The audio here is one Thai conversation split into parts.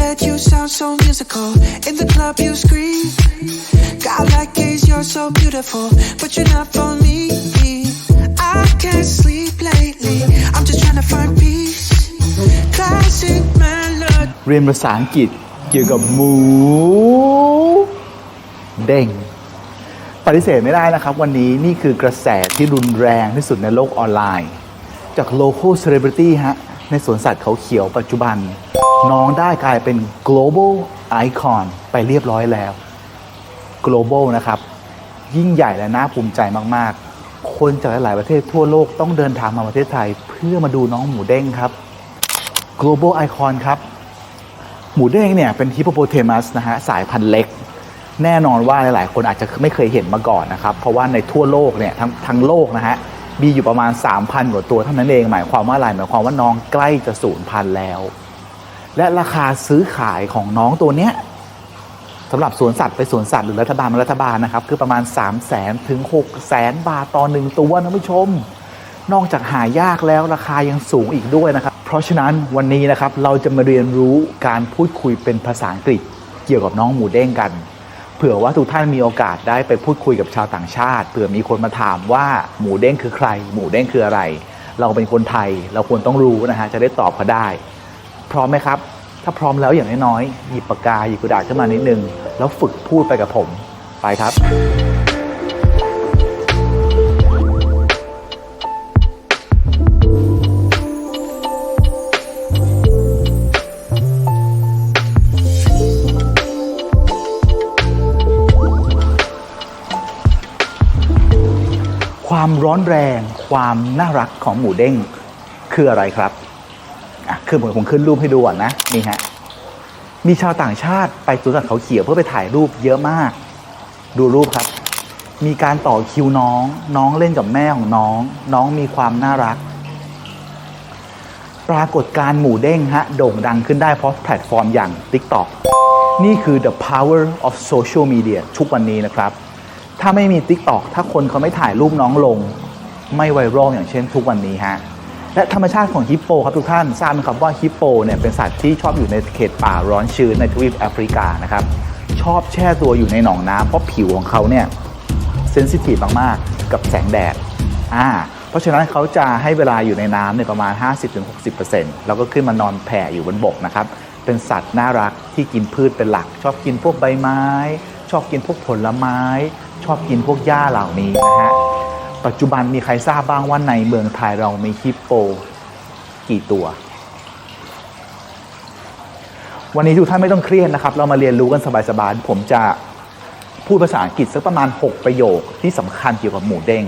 bed, you sound so musical. In the club, you scream. God, like gaze, you're so beautiful, but you're not for me. I can't sleep lately. I'm just trying to find peace. Classic melody. เรียนภาษาอังกฤษเกี่ยวกับหมูเด้งปฏิเสธไม่ได้นะครับ วันนี้นี่คือกระแสที่รุนแรงที่สุดในโลกออนไลน์ จาก local celebrity ฮะในสวนสัตว์เขาเขียวปัจจุบัน น้องได้กลายเป็น global icon ไปเรียบร้อยแล้ว global นะครับ ยิ่งใหญ่และน่าภูมิใจมากๆ คนจากหลาย ๆ ประเทศทั่วโลกต้องเดินทางมาประเทศไทย เพื่อมาดูน้องหมูเด้งครับ global icon ครับ หมูเด้งเนี่ยเป็นฮิปโปโปเทมัสนะฮะสายพันธุ์เล็ก แน่นอนว่าหลาย ๆ คนอาจจะไม่เคยเห็นมาก่อนนะครับ เพราะว่าในทั่วโลกเนี่ยทั้งทั้งโลกนะฮะมีอยู่ประมาณ 3,000กว่าตัวเท่านั้นเองหมายความว่าอะไรหมายความว่าน้องใกล้จะสูญพันธุ์แล้ว และราคาซื้อขายของน้องตัวเนี้ยสำหรับสวนสัตว์ไปสวนสัตว์หรือรัฐบาลมารัฐบาลนะครับ คือประมาณ 3 0 0แสนถึง6 0แสนบาทต่อหนึ่งตัวนะผู้ชม นอกจากหายากแล้วราคายังสูงอีกด้วยนะครับ เพราะฉะนั้นวันนี้นะครับเราจะมาเรียนรู้การพูดคุยเป็นภาษาอังกฤษ เกี่ยวกับน้องหมูเด้งกัน เผื่อว่าทุกท่านมีโอกาสได้ไปพูดคุยกับชาวต่างชาติ เผื่อมีคนมาถามว่าหมูเด้งคือใคร หมูเด้งคืออะไร เราเป็นคนไทย เราควรต้องรู้นะฮะจะได้ตอบเขาได้ พร้อมไหมครับ ถ้าพร้อมแล้วอย่างน้อยๆหยิบปากกาหยิบกระดาษขึ้นมานิดนึง แล้วฝึกพูดไปกับผมไปครับความร้อนแรง ความน่ารักของหมูเด้งคืออะไรครับ คือผมผมขึ้นรูปให้ดูก่อนนะนี่ฮะมีชาวต่างชาติไปสวนสัตว์เขาเขียวเพื่อไปถ่ายรูปเยอะมาก ดูรูปครับ มีการต่อคิวน้อง น้องเล่นกับแม่ของน้อง น้องมีความน่ารัก ปรากฏการ์หมูเด้งฮะโด่งดังขึ้นได้เพราะแพลตฟอร์มอย่าง TikTok นี่คือ the power of social media ทุกวันนี้นะครับ ถ้าไม่มี TikTok ถ้าคนเขาไม่ถ่ายรูปน้องลง ไม่ไวรัลอย่างเช่นทุกวันนี้ฮะ และธรรมชาติของฮิปโปครับทุกท่านทราบไหมครับว่าฮิปโปเนี่ยเป็นสัตว์ที่ชอบอยู่ในเขตป่าร้อนชื้นในทวีปแอฟริกานะครับชอบแช่ตัวอยู่ในหนองน้ำเพราะผิวของเขาเนี่ยเซนซิทีฟมากๆ กับแสงแดดอ่าเพราะฉะนั้นเขาจะให้เวลาอยู่ในน้ำเนี่ยประมาณ 50-60%แล้วก็ขึ้นมานอนแผ่อยู่บนบกนะครับเป็นสัตว์น่ารักที่กินพืชเป็นหลัก ชอบกินพวกใบไม้ ชอบกินพวกผลไม้ ชอบกินพวกหญ้าเหล่านี้นะฮะ ปัจจุบันมีใครทราบบ้างว่าในเมืองไทยเรามีฮิปโปกี่ตัว วันนี้ทุกท่านไม่ต้องเครียดนะครับ เรามาเรียนรู้กันสบายๆผมจะพูดภาษาอังกฤษสักประมาณ 6 ประโยคที่สำคัญเกี่ยวกับหมูเด้ง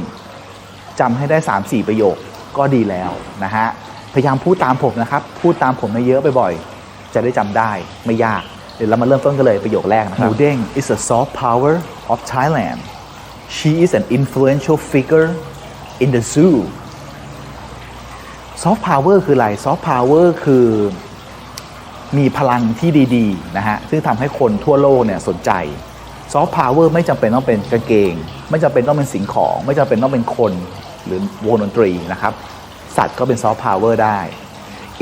จำให้ได้ 3-4 ประโยคก็ดีแล้วนะฮะพยายามพูดตามผมนะครับ พูดตามผมเยอะๆบ่อยๆ จะได้จำได้ไม่ยาก เดี๋ยวเรามาเริ่มต้นกันเลยประโยคแรกนะครับหมูเด้ง is a soft power of Thailand she is an influential figure in the zoo soft power คืออะไร soft power คือมีพลังที่ดีๆนะฮะ ซึ่งทำให้คนทั่วโลกเนี่ยสนใจซอฟต์พาวเวอร์ไม่จำเป็นต้องเป็นกางเกง ไม่จำเป็นต้องเป็นสิ่งของ ไม่จำเป็นต้องเป็นคนหรือวงดนตรีนะครับ สัตว์ก็เป็นซอฟต์พาวเวอร์ได้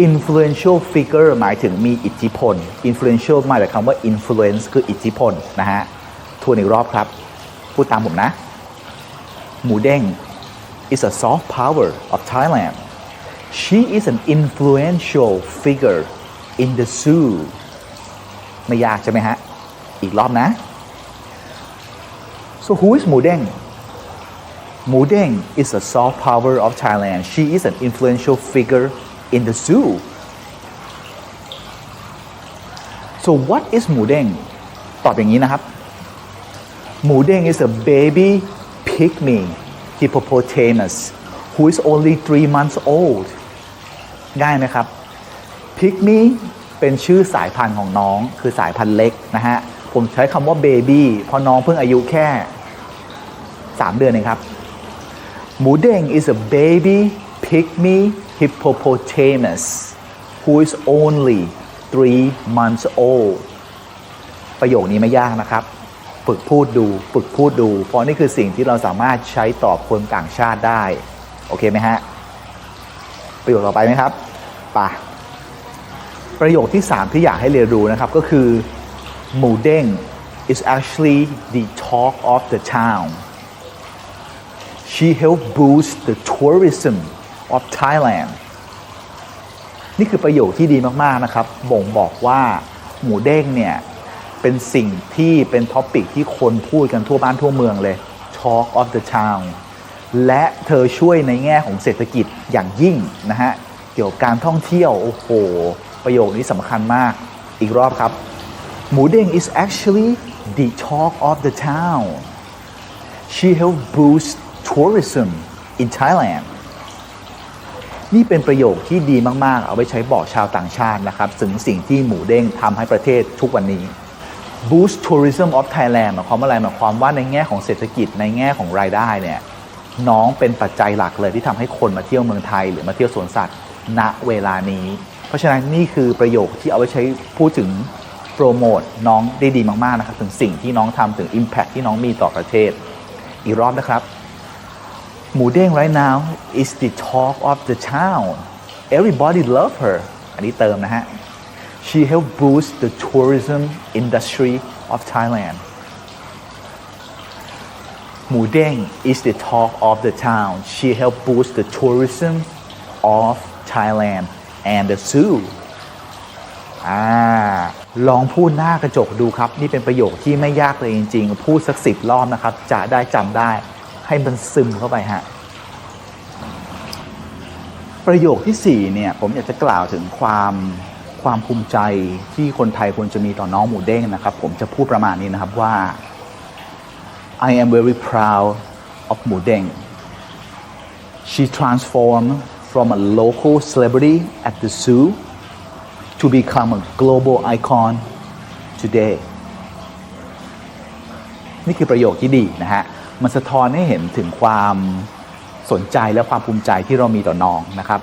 influential figure หมายถึงมีอิทธิพล influential มาจากคำว่า influence คืออิทธิพลนะฮะทวนอีกรอบครับ พูดตามผมนะ หมูเด้ง is a soft power of Thailand she is an influential figure in the zoo ไม่ยากใช่ไหมฮะ อีกรอบนะ so who is หมูเด้งหมูเด้ง is a soft power of Thailand she is an influential figure in the zoo so what is หมูเด้งตอบอย่างนี้นะครับ หมูเด้ง is a baby pygmy hippopotamus who is only three months old ง่ายไหมครับพิกมี่เป็นชื่อสายพันธุ์ของน้องคือสายพันธุ์เล็กนะฮะ ผมใช้คำว่าเบบี้เพราะน้องเพิ่งอายุแค่ 3 เดือนเองครับหมูเด้ง is a baby pygmy hippopotamus who is only three months old ประโยคนี้ไม่ยากนะครับ ฝึกพูดดู ฝึกพูดดู เพราะนี่คือสิ่งที่เราสามารถใช้ตอบคนต่างชาติได้ โอเคไหมฮะ ประโยคต่อไปไหมครับป่ะประโยคที่ 3 ที่อยากให้เรียนรู้นะครับก็คือหมูเด้ง is actually the talk of the town she helped boost the tourism of Thailand นี่คือประโยคที่ดีมาก ๆ นะครับ บ่งบอกว่าหมูเด้งเนี่ย เป็นสิ่งที่เป็นท็อปิกที่คนพูดกันทั่วบ้านทั่วเมืองเลย Talk of the Town และเธอช่วยในแง่ของเศรษฐกิจอย่างยิ่งนะฮะ เกี่ยวกับการท่องเที่ยว โอ้โห ประโยคนี้สำคัญมาก อีกรอบครับ หมูเด้ง is actually the talk of the town she helped boost tourism in Thailand นี่เป็นประโยคที่ดีมาก ๆ เอาไว้ใช้บอกชาวต่างชาตินะครับ ถึงสิ่งที่หมูเด้งทำให้ประเทศทุกวันนี้ Boost Tourism of Thailand หมายความว่าอะไรหมายความว่าในแง่ของเศรษฐกิจในแง่ของรายได้เนี่ยน้องเป็นปัจจัยหลักเลยที่ทำให้คนมาเที่ยวเมืองไทย หรือมาเที่ยวสวนสัตว์ณเวลานี้ เพราะฉะนั้นนี่คือประโยคที่เอาไว้ใช้พูดถึงโปรโมทน้องได้ดีมากๆนะครับถึงสิ่งที่น้องทำถึง Impact ที่น้องมีต่อประเทศ อีกรอบนะครับหมูเด้ง right now is the talk of the town everybody love her อันนี้เติมนะฮะ she helped boost the tourism industry of Thailand หมูเด้ง is the talk of the town she helped boost the tourism of Thailand and the zoo อ่าลองพูดหน้ากระจกดูครับ นี่เป็นประโยคที่ไม่ยากเลยจริง ๆ พูดสักสิบรอบนะครับ จะได้จำได้ ให้มันซึมเข้าไปฮะ ประโยคที่4เนี่ย ผมอยากจะกล่าวถึงความ ความภูมิใจที่คนไทยควรจะมีต่อน้องหมูเด้งนะครับ ผมจะพูดประมาณนี้นะครับว่า I am very proud of หมูเด้ง She transformed from a local celebrity at the zoo to become a global icon today นี่คือประโยคที่ดีนะฮะ มันสะท้อนให้เห็นถึงความสนใจและความภูมิใจที่เรามีต่อน้องนะครับ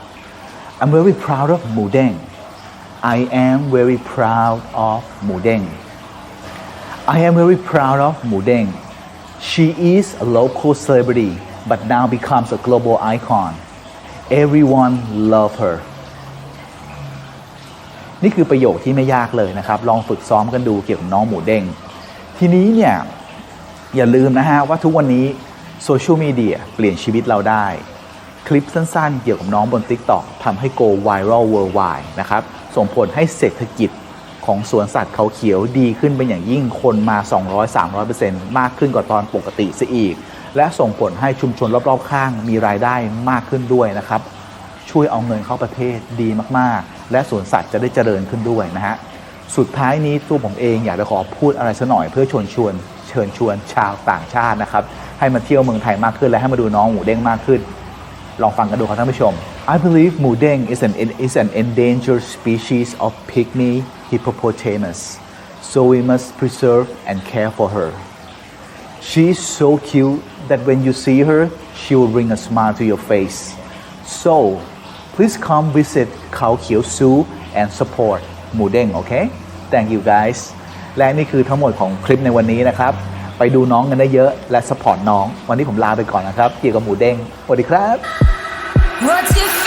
I'm very proud of หมูเด้ง I am very proud of หมูเด้ง I am very proud of หมูเด้ง She is a local celebrity but now becomes a global icon everyone love her นี่คือประโยคที่ไม่ยากเลยนะครับ ลองฝึกซ้อมกันดูเกี่ยวกับน้องหมูเด้ง ทีนี้เนี่ย อย่าลืมนะฮะว่าทุกวันนี้โซเชียลมีเดียเปลี่ยนชีวิตเราได้ คลิปสั้นๆ เกี่ยวกับน้องบน TikTok ทำให้ go viral worldwide นะครับ ส่งผลให้เศรษฐกิจของสวนสัตว์เขาเขียวดีขึ้นเป็นอย่างยิ่งคนมา 200-300%มากขึ้นกว่าตอนปกติซะอีก และส่งผลให้ชุมชนรอบๆข้างมีรายได้มากขึ้นด้วยนะครับ ช่วยเอาเงินเข้าประเทศดีมากๆ และสวนสัตว์จะได้เจริญขึ้นด้วยนะฮะสุดท้ายนี้ตัวผมเองอยากจะขอพูดอะไรสักหน่อยเพื่อชวนชวน เชิญชวนชาวต่างชาตินะครับ ให้มาเที่ยวเมืองไทยมากขึ้นและให้มาดูน้องหมูเด้งมากขึ้น ลองฟังกันดูครับท่านผู้ชม I believe หมูเด้ง is an is an endangered species of pygmy hippopotamus so we must preserve and care for her She's so cute that when you see her, she will bring a smile to your face. So, please come visit Khao Kieu Zoo and support หมูเด้ง okay? Thank you guys. และนี่คือทั้งหมดของคลิปในวันนี้นะครับ ไปดูน้องกันได้เยอะและสปอร์ตน้อง วันนี้ผมลาไปก่อนนะครับ เกี่ยวกับหมูเด้งสวัสดีครับ What's your